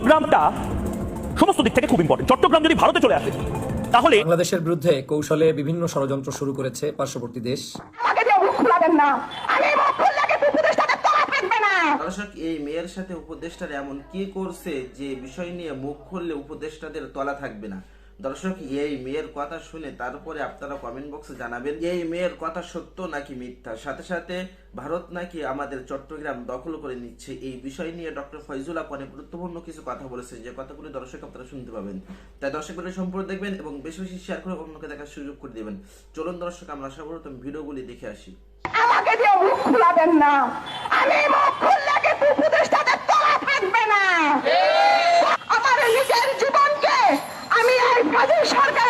চট্টগ্রামটা সমস্ত দিক থেকে খুব ইম্পর্টেন্ট চট্টগ্রাম যদি ভারতে চলে আসে তাহলে বাংলাদেশের বিরুদ্ধে কৌশলে বিভিন্ন ষড়যন্ত্র শুরু করেছে পার্শ্ববর্তী দেশ। আমাকে দিয়ে মুখ খুলাবেন না। আমি মুখ খুললে কিন্তু উপদেষ্টাদের তলা থাকবে না। দর্শক এই মেয়ের সাথে উপদেষ্টার এমন কি করছে যে বিষয় নিয়ে মুখ খুললে উপদেষ্টাদের তলা থাকবে না? দর্শক এই মেয়ের কথা শুনে তারপরে আপনারা কমেন্ট বক্সে জানাবেন এই মেয়ের কথা সত্য নাকি মিথ্যা? সাথে সাথে ভারত নাকি আমাদের চট্টগ্রাম দখল করে নিচ্ছে। এই বিষয় নিয়ে ডক্টর ফয়জুল আপ অনেক গুরুত্বপূর্ণ কিছু কথা বলেছেন। যে কথাগুলো দর্শক আপনারা শুনতে পাবেন। তাই দর্শক ভিডিও সম্পূর্ণ দেখবেন এবং বেশি বেশি শেয়ার করে অন্যকে দেখার সুযোগ করে দেবেন। চলুন দর্শক আমরা সর্বপ্রথম ভিডিওগুলি দেখে আসি। আমাকে দিয়ে মুখ খুলাবেন না। আমি মুখ খুললে কিন্তু উপদেষ্টাদের তলা থাকবে না। আমার নিজের জীবনকে আমি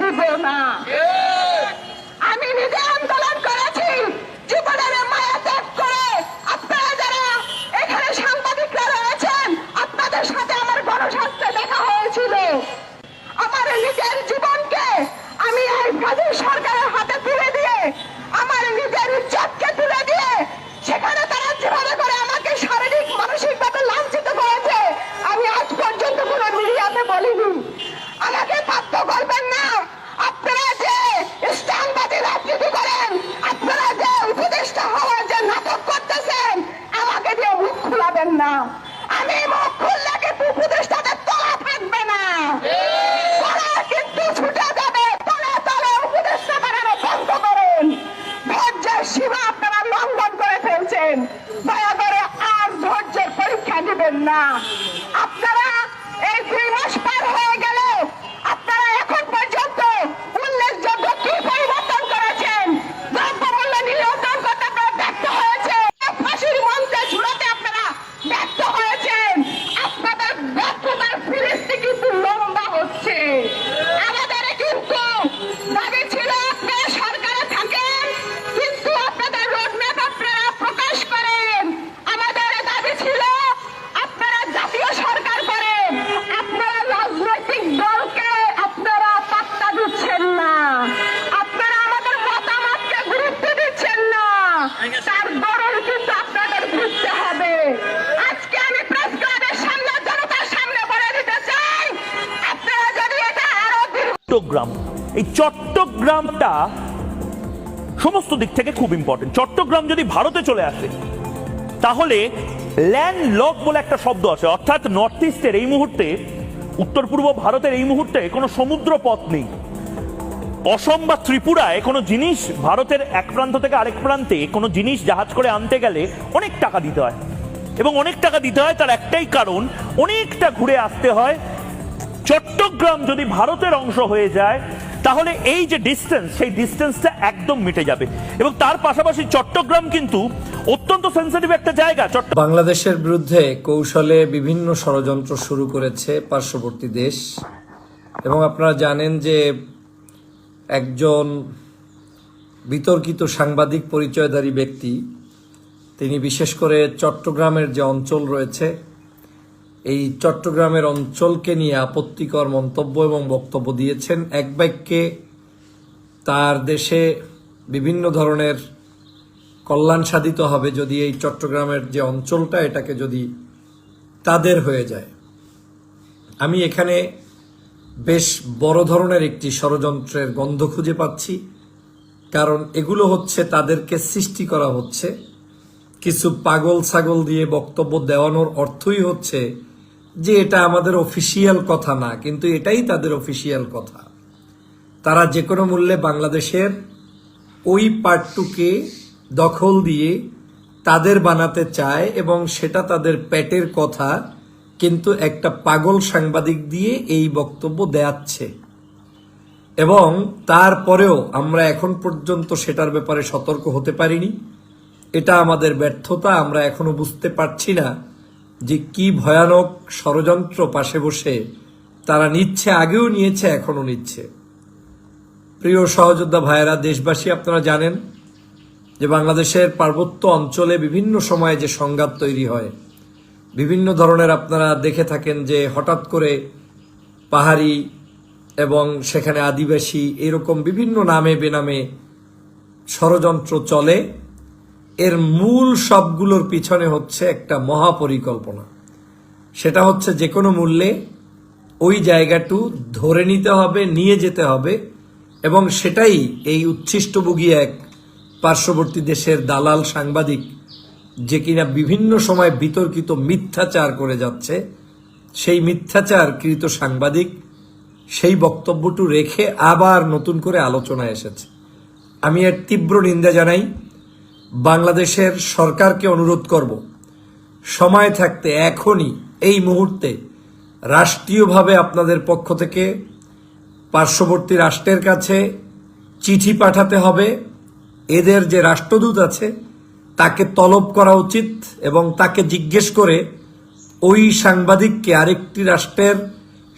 দিব না। আমি নিজে আন্দোলন করেছি জীবনের মায়া ত্যাগ করে। আপনারা যারা এখানে সাংবাদিকরা রয়েছেন আপনাদের সাথে আমার গণস্বাস্থ্যে দেখা হয়েছিল। আমার নিজের জীবনকে আমি এই ফাজিল সরকারের হাতে তুলে দিয়ে আমার নিজের ইজ্জতকে তুলে দিয়ে সেখানে তারা যেভাবে করে আমাকে শারীরিক মানসিক ভাবে লাঞ্ছিত করেছে আমি আজ পর্যন্ত কোনো মিডিয়াতে বলিনি। আমাকে বাধ্য করবেন চট্টগ্রামটা সমস্ত দিক থেকে খুব ইম্পর্টেন্ট চট্টগ্রাম যদি ভারতে চলে আসে, তাহলে ল্যান্ড লক বলে একটা শব্দ আছে। অর্থাৎ নর্থ ইস্টের এই মুহূর্তে উত্তর পূর্ব ভারতের এই মুহূর্তে কোনো সমুদ্র পথ নেই। অসম বা ত্রিপুরায় কোনো জিনিস ভারতের এক প্রান্ত থেকে আরেক প্রান্তে কোনো জিনিস জাহাজ করে আনতে গেলে অনেক টাকা দিতে হয়। এবং অনেক টাকা দিতে হয় তার একটাই কারণ, অনেকটা ঘুরে আসতে হয়। চট্টগ্রাম যদি ভারতের অংশ হয়ে যায়, তাহলে এই যে ডিস্টেন্স সেই ডিস্টেন্সটা একদম মিটে যাবে। এবং তার পাশাপাশি চট্টগ্রাম কিন্তু অত্যন্ত সেন্সিটিভ একটা জায়গা। বাংলাদেশের বিরুদ্ধে কৌশলে বিভিন্ন ষড়যন্ত্র শুরু করেছে পার্শ্ববর্তী দেশ। এবং আপনারা জানেন যে একজন বিতর্কিত সাংবাদিক পরিচয়ধারী ব্যক্তি। তিনি বিশেষ করে চট্টগ্রামের যে অঞ্চল রয়েছে, এই চট্টগ্রামের অঞ্চলকে নিয়ে আপত্তিকর মন্তব্য এবং বক্তব্য দিয়েছেন। এক বাক্যে, তার দেশে বিভিন্ন ধরনের কল্যাণ সাধিত হবে যদি এই চট্টগ্রামের যে অঞ্চলটা, এটাকে যদি তাদের হয়ে যায়। আমি এখানে বেশ বড় ধরনের একটি ষড়যন্ত্রের গন্ধ খুঁজে পাচ্ছি, কারণ এগুলো হচ্ছে তাদেরকে সৃষ্টি করা হচ্ছে। কিছু পাগল ছাগল দিয়ে বক্তব্য দেওয়ানোর অর্থই হচ্ছে যে এটা আমাদের অফিসিয়াল কথা না, কিন্তু এটাই তাদের অফিসিয়াল কথা। তারা যে কোনো মূল্যে বাংলাদেশের ওই পার্টটুকে দখল দিয়ে তাদের বানাতে চায় এবং সেটা তাদের পেটের কথা কিন্তু একটা পাগল সাংবাদিক দিয়ে এই বক্তব্য দেয়াচ্ছে। এবং তারপরেও আমরা এখন পর্যন্ত সেটার ব্যাপারে সতর্ক হতে পারিনি। এটা আমাদের ব্যর্থতা, আমরা এখনও বুঝতে পারছি না যে কি ভয়ানক ষড়যন্ত্র পাশে বসে তারা নিচ্ছে, আগেও নিয়েছে, এখনও নিচ্ছে। প্রিয় সহযোদ্ধা ভাইয়েরা, দেশবাসী, আপনারা জানেন যে বাংলাদেশের পার্বত্য অঞ্চলে বিভিন্ন সময়ে যে সংঘাত তৈরি হয় বিভিন্ন ধরনের আপনারা দেখে থাকেন যে হঠাৎ করে পাহাড়ি এবং সেখানে আদিবাসী এরকম বিভিন্ন নামে বেনামে ষড়যন্ত্র চলে। এর মূল সবগুলোর পিছনে হচ্ছে একটা মহাপরিকল্পনা। সেটা হচ্ছে যে কোনো মূল্যে ওই জায়গাটু ধরে নিতে হবে, নিয়ে যেতে হবে এবং সেটাই এই উচ্ছিষ্টভোগী এক পার্শ্ববর্তী দেশের দালাল সাংবাদিক যে কিনা বিভিন্ন সময় বিতর্কিত মিথ্যাচার করে যাচ্ছে, সেই মিথ্যাচার কৃত সাংবাদিক সেই বক্তব্যটু রেখে আবার নতুন করে আলোচনায় এসেছে। আমি এর তীব্র নিন্দা জানাই, বাংলাদেশের সরকারকে অনুরোধ করব, সময় থাকতে এখনই এই মুহূর্তে রাষ্ট্রীয়ভাবে আপনাদের পক্ষ থেকে পার্শ্ববর্তী রাষ্ট্রের কাছে চিঠি পাঠাতে হবে। এদের যে রাষ্ট্রদূত আছে তাকে তলব করা উচিত এবং তাকে জিজ্ঞেস করে, ওই সাংবাদিককে আরেকটি রাষ্ট্রের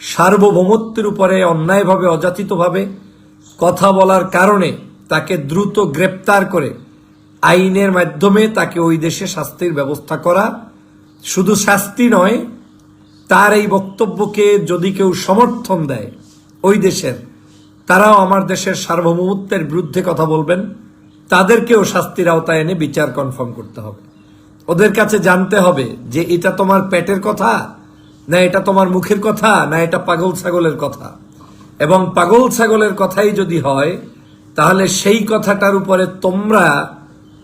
সার্বভৌমত্বের উপরে অন্যায়ভাবে, অযাচিতভাবে কথা বলার কারণে তাকে দ্রুত গ্রেপ্তার করে, আইনের মাধ্যমে তাকে ওই দেশে শাস্তির ব্যবস্থা করা? শুধু শাস্তি নয়, তার এই বক্তব্যকে যদি কেউ সমর্থন দেয়, ওই দেশের, তারাও আমার দেশের সার্বভৌমত্বের বিরুদ্ধে কথা বলবেন। তাদেরকেও শাস্তির আওতায় এনে বিচার কনফার্ম করতে হবে। ওদের কাছে জানতে হবে যে এটা তোমার পেটের কথা, না এটা তোমার মুখের কথা, না এটা পাগল ছাগলের কথা। এবং পাগল ছাগলের কথাই যদি হয়, তাহলে সেই কথাটার উপরে তোমরা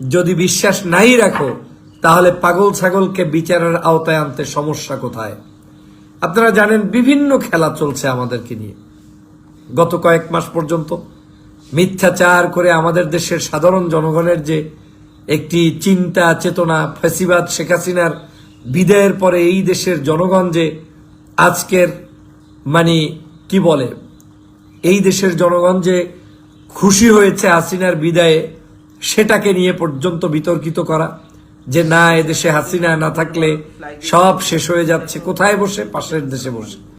যদি বিশ্বাস নাই রাখো, তাহলে পাগল ছাগলকে বিচারের আওতায় আনতে সমস্যা কোথায়? আপনারা জানেন বিভিন্ন খেলা চলছে আমাদেরকে নিয়ে। গত কয়েক মাস পর্যন্ত মিথ্যাচার করে আমাদের দেশের সাধারণ জনগণের যে একটি চিন্তা, চেতনা ফেসিবাদ শেখ হাসিনার বিদায়ের পরে এই দেশের জনগণ যে আজকের মানে কি বলে, এই দেশের জনগণ যে খুশি হয়েছে হাসিনার বিদায়ে, সেটাকে নিয়ে পর্যন্ত বিতর্কিত করা, যে না এদেশে হাসিনা না থাকলে সব শেষ হয়ে যাচ্ছে। কোথায় বসে? পাশের দেশে বসে।